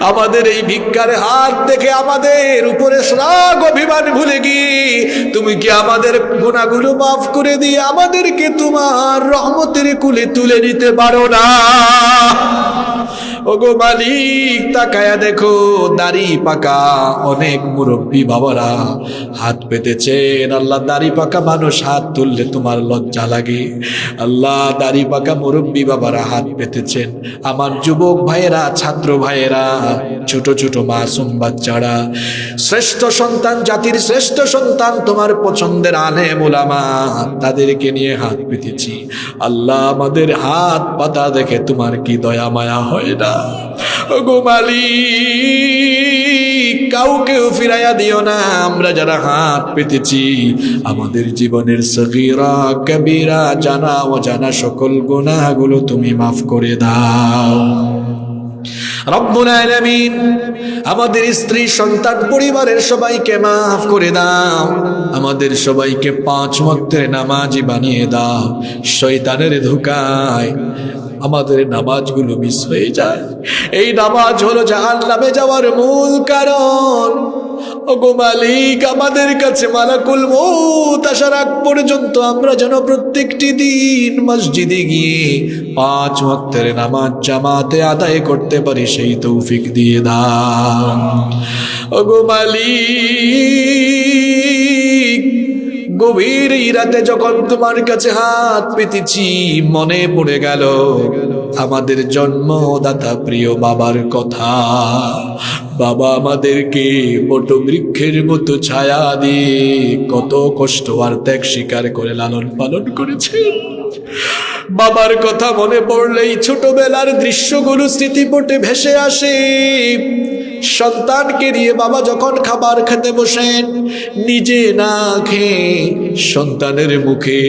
আমাদের এই ভিক্ষার হাত দেখে আমাদের উপরে শ্রাগ অভিমান ভুলে গিয়ে তুমি কি আমাদের গুণাগুলো মাফ করে দিয়ে আমাদেরকে তোমার রহমতের কুলে তুলে নিতে পারো না? ওগো মালিক, তাকায়া দেখো, দাড়ি পাকা অনেক মুরব্বী বাবারা। হাত পেতেছেন, আল্লাহ দাড়ি পাকা মানুষ হাত তুললে তোমার লজ্জা লাগে। আল্লাহ দাড়ি পাকা মুরব্বী বাবারা হাত পেতেছেন। আমার যুবক ভাইয়েরা, ছাত্র ভাইয়েরা, ছোট ছোট মাসুম বাচ্চারা, শ্রেষ্ঠ সন্তান, জাতির শ্রেষ্ঠ সন্তান, তোমার পছন্দের আলে মোলামা তাদেরকে নিয়ে হাত পেতেছি। আল্লাহ আমাদের হাত পাতা দেখে তোমার কি দয়া মায়া হয় না? গো মালিক, কাউকেও ফিরাইয়া দিও না। আমরা যারা হাত পেতেছি, আমাদের জীবনের সগীরা, কবিরা, জানা অজানা সকল গুনাহগুলো তুমি মাফ করে দাও। রব্বুল আলামিন, আমাদের স্ত্রী, সন্তান, পরিবারের সবাইকে মাফ করে দাও। আমাদের সবাইকে পাঁচ ওয়াক্তের নামাজি বানিয়ে দাও। শয়তানের ধোকায় আমাদের নামাজগুলো মিস হয়ে যায়। এই নামাজ হলো জাহান নামে যাওয়ার মূল কারণ। ওগো মালিক, আমাদের কাছে মালাকুল মৌত আসার আগ পর্যন্ত আমরা যেন প্রত্যেকটি দিন মসজিদে গিয়ে পাঁচ ওয়াক্তের নামাজ জামাতে আদায় করতে পারি, সেই তৌফিক দিয়ে দাও ওগো মালিক গভীর ইরাতে যখন তোমার কাছে হাত পেতেছি, মনে পড়ে গেল আমাদের জন্মদাতা প্রিয় বাবার কথা। বাবা আমাদেরকে বটবৃক্ষের মতো ছায়া দিয়ে কত কষ্ট আর ত্যাগ স্বীকার করে লালন পালন করেছে। বাবার কথা মনে পড়লেই ছোটবেলার দৃশ্যগুলো স্মৃতিপটে ভেসে আসে। সন্তানকে নিয়ে বাবা যখন খাবার খেতে বসেন, নিজে না খেয়ে সন্তানের মুখে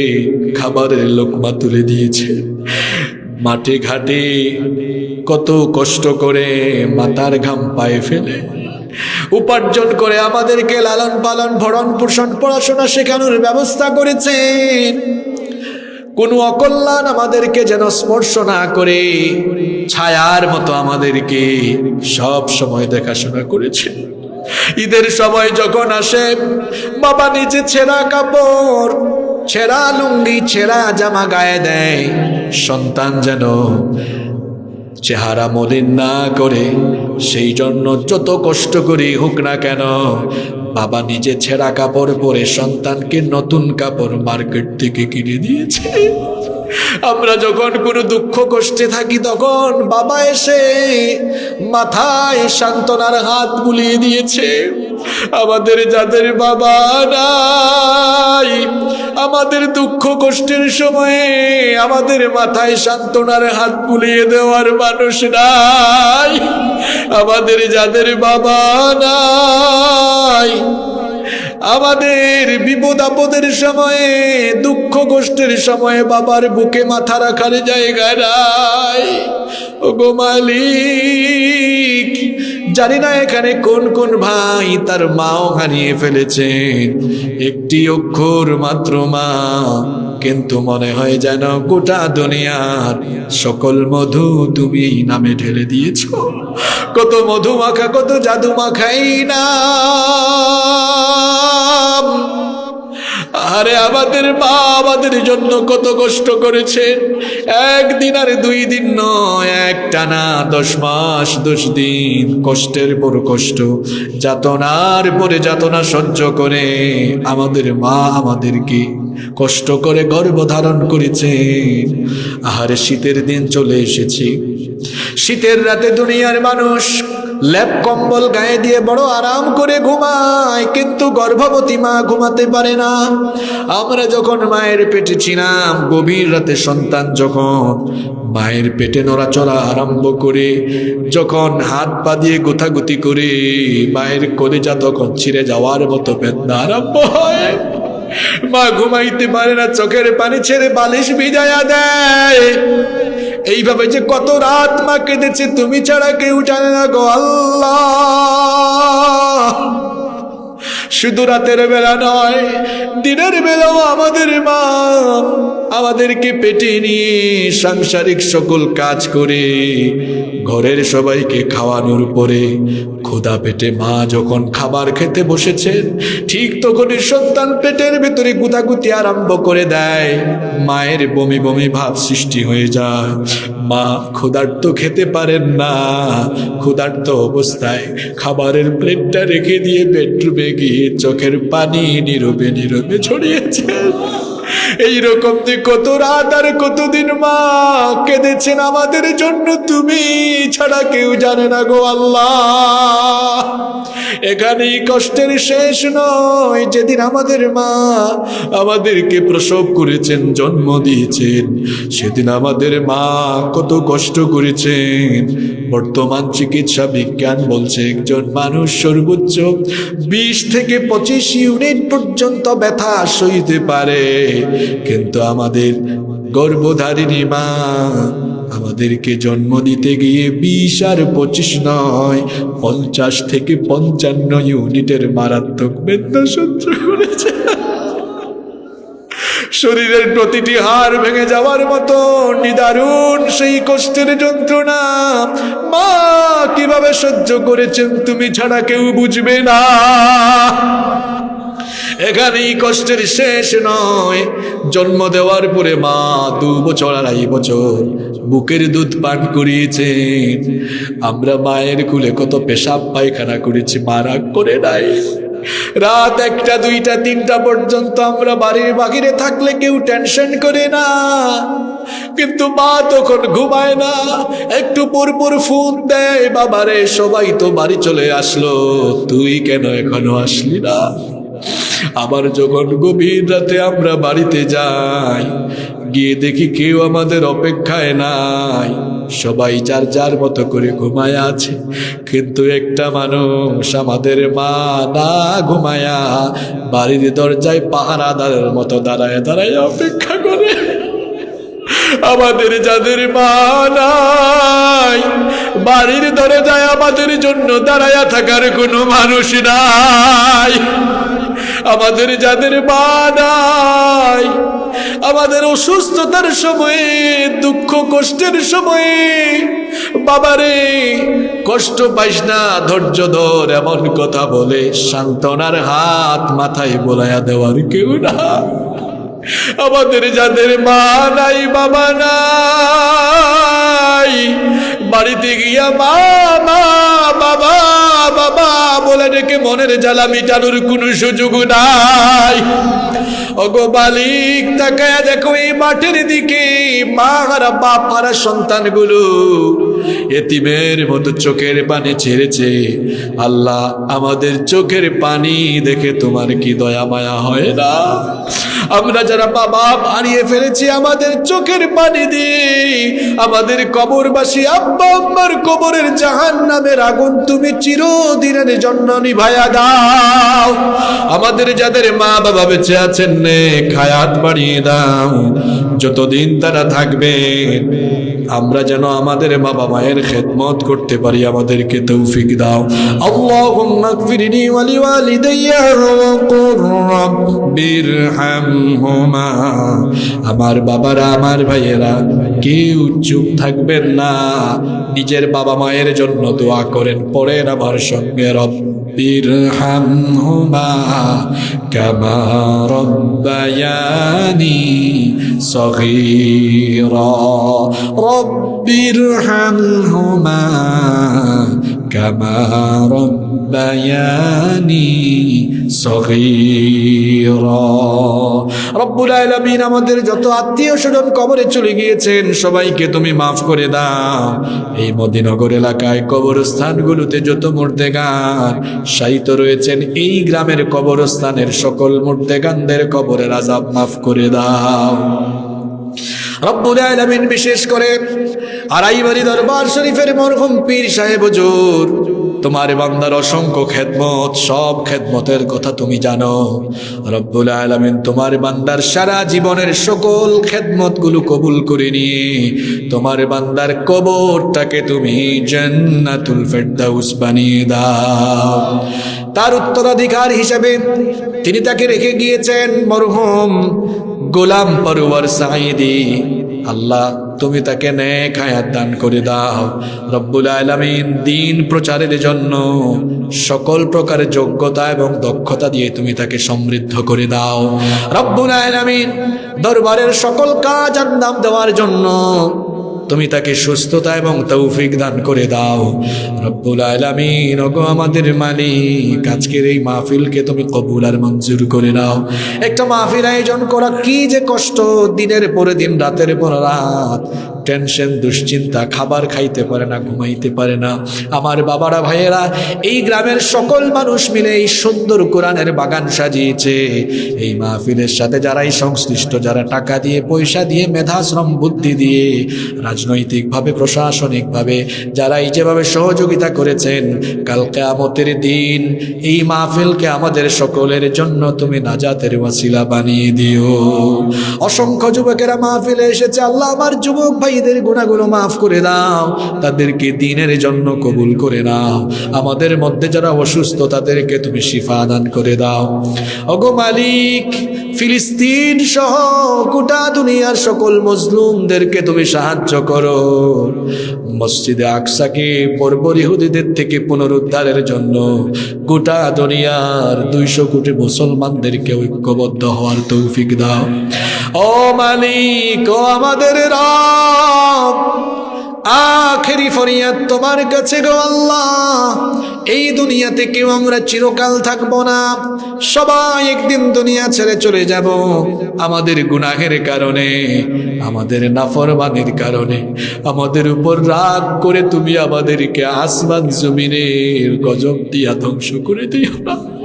খাবারের লোকমা তুলে দিয়েছে। মাঠে ঘাটে কত কষ্ট করে মাথার ঘাম পায়ে ফেলে। উপার্জন করে আমাদেরকে লালন পালন, ভরণ পোষণ, পড়াশোনা শেখানোর ব্যবস্থা করেছেন। কোনো অকল্যাণ আমাদেরকে যেন স্পর্শ না করে, ছায়ার মতো আমাদেরকে সব সময় দেখাশোনা করেছে। ঈদের সময় যখন আসে, বাবা নিজে ছেঁড়া কাপড়, ছেঁড়া লুঙ্গি, ছেঁড়া জামা গায়ে দেয়। সন্তান যেন চেহারা মলিন না করে সেই জন্য যত কষ্ট করি হোক না কেন, বাবা নিজে ছেঁড়া কাপড় পরে সন্তানকে নতুন কাপড় মার্কেট থেকে কিনে দিয়েছে। আমরা যখন কোনো দুঃখ কষ্টে থাকি, তখন বাবা এসে মাথায় সান্ত্বনার হাত বুলিয়ে দিয়েছে। আমাদের যাদের বাবা নাই, আমাদের দুঃখ কষ্টের সময়ে আমাদের মাথায় সান্ত্বনার হাত বুলিয়ে দেওয়ার মানুষ নাই। আমাদের যাদের বাবা নাই, আমাদের বিপদ আপদের সময়ে, দুঃখ কষ্টের সময়ে বাবার বুকে মাথা রাখার জায়গা নাই। ও গো মালিক জানি না এখানে কোন কোন ভাই তার মাও হারিয়ে ফেলেছে। একটি অক্ষর মাত্র মা, কিন্তু মনে হয় যেন গোটা দুনিয়ার সকল মধু তুমি নামে ঢেলে দিয়েছ। কত মধু মাখা কত জাদু মাখাই না আরে আমাদের মা আমাদের জন্য কত কষ্ট করেছে। একদিন আর দুই দিন নয় এক টানা দশ মাস, দশ দিন কষ্টের পর কষ্ট, যাতনার পরে যাতনা সহ্য করে আমাদের মা আমাদেরকে কষ্ট করে গর্ভ ধারণ করেছেন আহারে শীতের দিন চলে এসেছি। শীতের রাতে দুনিয়ার মানুষ ল্যাপ কম্বল গায়ে দিয়ে বড় আরাম করে ঘুমায়, কিন্তু গর্ভবতী মা ঘুমাতে পারে না। আমরা যখন মায়ের পেটে ছিলাম, গভীর রাতে সন্তান যখন মায়ের পেটে নড়াচড়া আরম্ভ করে, যখন হাত পা দিয়ে গোথাগুতি করে মায়ের কলেজা তখন ছিঁড়ে যাওয়ার মতো বেদনা আরম্ভ হয়। মা ঘুমাইতে পারে না, চোখের পানি ছেড়ে বালিশ ভিজায়া দেয়। এইভাবে যে কত রাত মা কেঁদেছে তুমি ছাড়া কেউ জানে না গো আল্লাহ। শুধু রাতের বেলা নয়, দিনের বেলাও আমাদের মা আমাদেরকে পেটে নিয়ে সাংসারিক সকল কাজ করে ঘরের সবাইকে খাওয়ানোর পরে ক্ষুধা পেটে মা যখন খাবার খেতে বসেছেন, ঠিক তখনই সন্তান পেটের ভেতরে গুতাগুতি আরম্ভ করে দেয়। মায়ের বমি বমি ভাব সৃষ্টি হয়ে যায়। মা, ক্ষুধার্ত খেতে পারেন না। ক্ষুধার্ত অবস্থায় খাবারের প্লেটটা রেখে দিয়ে বেডরুমে গিয়ে চোখের পানি নীরবে নীরবে ছড়িয়েছেন এইরকম যে কত রাত আর কতদিন মা কেঁদেছেন আমাদের জন্য তুমি ছাড়া কেউ জানে না গো আল্লাহ। এখানেই কষ্টের শেষ নয়, যেদিন আমাদের মা আমাদেরকে প্রসব করেছেন, জন্ম দিয়েছেন, সেদিন আমাদের মা কত কষ্ট করেছেন। বর্তমান চিকিৎসা বিজ্ঞান বলছে একজন মানুষ সর্বোচ্চ বিশ থেকে পঁচিশ ইউনিট পর্যন্ত ব্যথা সইতে পারে। কিন্তু আমাদের গর্ভধারিণী মা আমাদেরকে জন্ম দিতে গিয়ে বিশ আর পঁচিশ নয়, পঞ্চাশ থেকে পঞ্চান্ন ইউনিটের মারাত্মক বেদনা সহ্য করেছে শরীরের প্রতিটি হাড় ভেঙে যাওয়ার মতো নিদারুণ সেই কষ্টের যন্ত্রণা। মা, কীভাবে সহ্য করেছেন তুমি ছাড়া কেউ বুঝবে না। এখানেই কষ্টের শেষ নয়। জন্ম দেওয়ার পরে মা দু বছর, আড়াই বছর বুকের দুধ পান করিয়েছেন। আমরা মায়ের কুলে কত পেশাব পায়খানা করেছি মারা করে নাই। রাত একটা, দুইটা, তিনটা পর্যন্ত আমরা বাড়ির বাহিরে থাকলে কেউ টেনশন করে না। কিন্তু মা তখন ঘুমায় না, একটু পরপর ফোন দেয়, বাবারে, সবাই তো বাড়ি চলে আসলো, তুই কেন এখনও আসলি না? আবার যখন গভীর রাতে আমরা বাড়িতে যাই, গিয়ে দেখি কেউ আমাদের অপেক্ষায় নাই। সবাই যার যার মতো করে ঘুমায় আছে। কিন্তু একটা মানুষ আমাদের মা না ঘুমায়া বাড়ির দরজায় পাহারাদারের মতো দাঁড়ায় দাঁড়ায় অপেক্ষা করে। আমাদের যাদের মা নাই, বাড়ির দরজায় আমাদের জন্য দাঁড়ায়া থাকার কোনো মানুষ নাই। আমাদের যাদের মা নাই আমাদের অসুস্থতার সময়ে, দুঃখ কষ্টের সময়ে, বাবারে, কষ্ট পাইস না, ধৈর্য ধর, এমন কথা বলে সান্ত্বনার হাত মাথায় বোলায়া দেওয়ার কেউ না আমাদের যাদের মা নাই, বাবা নাই, বাড়িতে গিয়া মা, বাবা বাবা বলে ডেকে মনের জ্বালা মিটানোর কোনো সুযোগ নাই। ওগো বালিক তাকায়া দেখো এই মাঠের দিকে। মা আর বাপ আর সন্তানগুলো। এতিমের মতো চোখের পানি ছেড়েছে। আল্লাহ আমাদের চোখের পানি দেখে তোমার কি দয়া মায়া হয় না? আমরা যারা বাবা হারিয়ে ফেলেছি, আমাদের চোখের পানি দিয়ে আমাদের কবরবাসী আব্বা আম্মার কবরের জাহান নামের আগুন তুমি চিরদিনের জন্য নিভায়া দাও। আমাদের যাদের মা বাবা বেঁচে আছেন নে, খায়াত বাড়িয়ে দাও। যতদিন তারা থাকবে, আমরা যেন আমাদের বাবা মায়ের তাদের খেদমত করতে পারি, আমাদেরকে তৌফিক দাও। আমার বাবারা, আমার ভাইয়েরা, কেউ চুপ থাকবেন না। নিজের বাবা মায়ের জন্য দোয়া করেন পরেন আমার সঙ্গে রব্বির হামহুমা। কামা রব্বায়ানি সগীরা। রব্বির হাম ارحمهما كما ربياني صغيرا রব্বুল আলামিন আমাদের যত আত্মীয় স্বজন কবরে চলে গিয়েছেন সবাইকে তুমি মাফ করে দাও এই মদিনগর এলাকায় কবরস্থানগুলোতে যত মুর্দেগান শায়িত রয়েছেন এই গ্রামের কবরস্থানের সকল মুর্দেগানদের কবরের আজাব মাফ করে দাও রব্বুল আলামিন বিশেষ করে আড়াইবাড়ি দরবার শরীফের মরহুম পীর সাহেব, হুজুর, তোমার বান্দার অসংখ্য খেদমত, সব খেদমতের কথা তুমি জানো। রব্বুল আলমিন তোমার বান্দার সারা জীবনের সকল খেদমতগুলো কবুল করে নিয়ে তোমার বান্দার কবরটাকে তুমি জান্নাতুল ফেরদাউস বানিয়ে দাও। তার উত্তরাধিকার হিসেবে তিনি তাকে রেখে গিয়েছেন মরহুম গোলাম পরুয়ার সাইদি আল্লাহ, তুমি তাকে নেক হায়াত দান করে দাও। রব্বুল আলমিন দিন প্রচারের জন্য সকল প্রকার যোগ্যতা এবং দক্ষতা দিয়ে তুমি তাকে সমৃদ্ধ করে দাও। রব্বুল আলমিন দরবারের সকল কাজ আন্দাম দেওয়ার জন্য তুমি তাকে সুস্থতা এবং তৌফিক দান করে দাও। রব্বুল আলমিন, ওগো আমাদের মালিক, আজকের এই মাহফিলকে তুমি কবুল আর মঞ্জুর করে নাও। একটা মাহফিল আয়োজন করা কি যে কষ্ট, দিনের পরে দিন, রাতের পর রাত। টেনশন, দুশ্চিন্তা, খাবার খাইতে পারে না, ঘুমাইতে পারে না। আমার বাবারা, ভাইয়েরা, এই গ্রামের সকল মানুষ মিলে এই সুন্দর কোরআনের বাগান সাজিয়েছে। এই মাহফিলের সাথে যারাই সংশ্লিষ্ট, যারা টাকা দিয়ে, পয়সা দিয়ে, মেধাশ্রম, বুদ্ধি দিয়ে, রাজনৈতিকভাবে, প্রশাসনিকভাবে যারা এই যেভাবে সহযোগিতা করেছেন, কাল কেয়ামতের দিন এই মাহফিলকে আমাদের সকলের জন্য তুমি নাজাতের ওয়াসিলা বানিয়ে দিও। অসংখ্য যুবকেরা মাহফিলে এসেছে। আল্লাহ আমার যুবক ভাইদের গুণাগুলো মাফ করে দাও। তাদেরকে দিনের জন্য কবুল করে নাও। আমাদের মধ্যে যারা অসুস্থ, তাদেরকে তুমি শিফা দান করে দাও। অগো মালিক, ফিলিস্তিন সহ গোটা দুনিয়ার সকল মজলুমদেরকে তুমি সাহায্য করো। মসজিদে আকসাকে বর্বর ইহুদিদের থেকে পুনরুদ্ধারের জন্য গোটা দুনিয়ার দুইশো কোটি মুসলমানদেরকে ঐক্যবদ্ধ হওয়ার তৌফিক দাও। ও মালিক, ও আমাদের রব আখেরি ফরিয়াদ তোমার কাছে গো আল্লাহ। এই দুনিয়াতে কেউ আমরা চিরকাল থাকব না। সবাই একদিন দুনিয়া ছেড়ে চলে যাব আমাদের গুনাহের কারণে, আমাদের নাফরমানির কারণে, আমাদের উপর রাগ করে তুমি আমাদেরকে আসমান জমিনের গজব দিয়া ধ্বংস করে দিও না।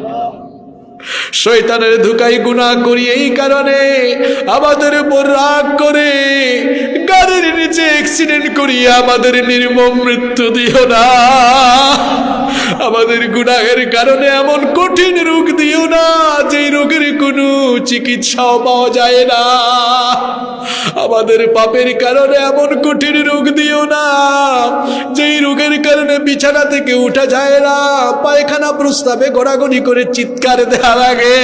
শয়তানের ধুকাই গুণা করি এই কারণে আমাদের উপর রাগ করে গাড়ির নিচে অ্যাক্সিডেন্ট করিয়া আমাদের নির্মম মৃত্যু দিও না। আমাদের গুনাহের কারণে এমন কঠিন রোগ দিও না যে রোগের কোনো চিকিৎসাও পাওয়া যায় না। আমাদের পাপের কারণে এমন কঠিন রোগ দিও না, যেই রোগের কারণে বিছানা থেকে উঠা যায় না, পায়খানা প্রস্তাবে গড়াগড়ি করে চিৎকার দেওয়া লাগে।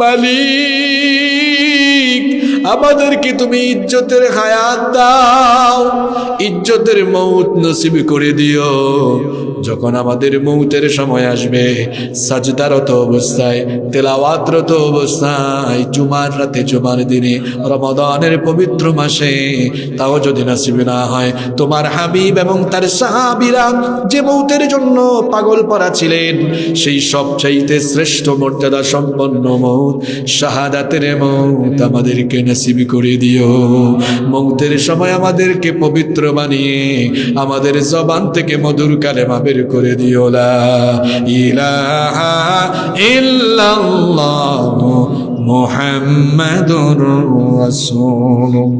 মালিক, আমাদেরকে তুমি ইজ্জতের হায়াত দাও, ইজ্জতের মৌত নসিব করে দিও। যখন আমাদের মৌতের সময় আসবে, সাজদারত অবস্থায়, তেলাওয়াতরত অবস্থায়, জুমার রাতে, জুমার দিনে, রমদানের পবিত্র মাসে, তাও যদি নসিব না হয়, তোমার হাবিব এবং তার সাহাবিরা যে মৌতের জন্য পাগল পড়া ছিলেন, সেই সবচাইতে শ্রেষ্ঠ মর্যাদা সম্পন্ন মৌত, শাহাদাতের মৌত আমাদেরকে নসিব করে দিও। মৌতের সময় আমাদেরকে পবিত্র বানিয়ে, আমাদের জবান থেকে মধুর কালে কালেমা বের করে দিও লা ইলাহা ইল্লাল্লাহ মুহাম্মাদুর রাসূলুল্লাহ।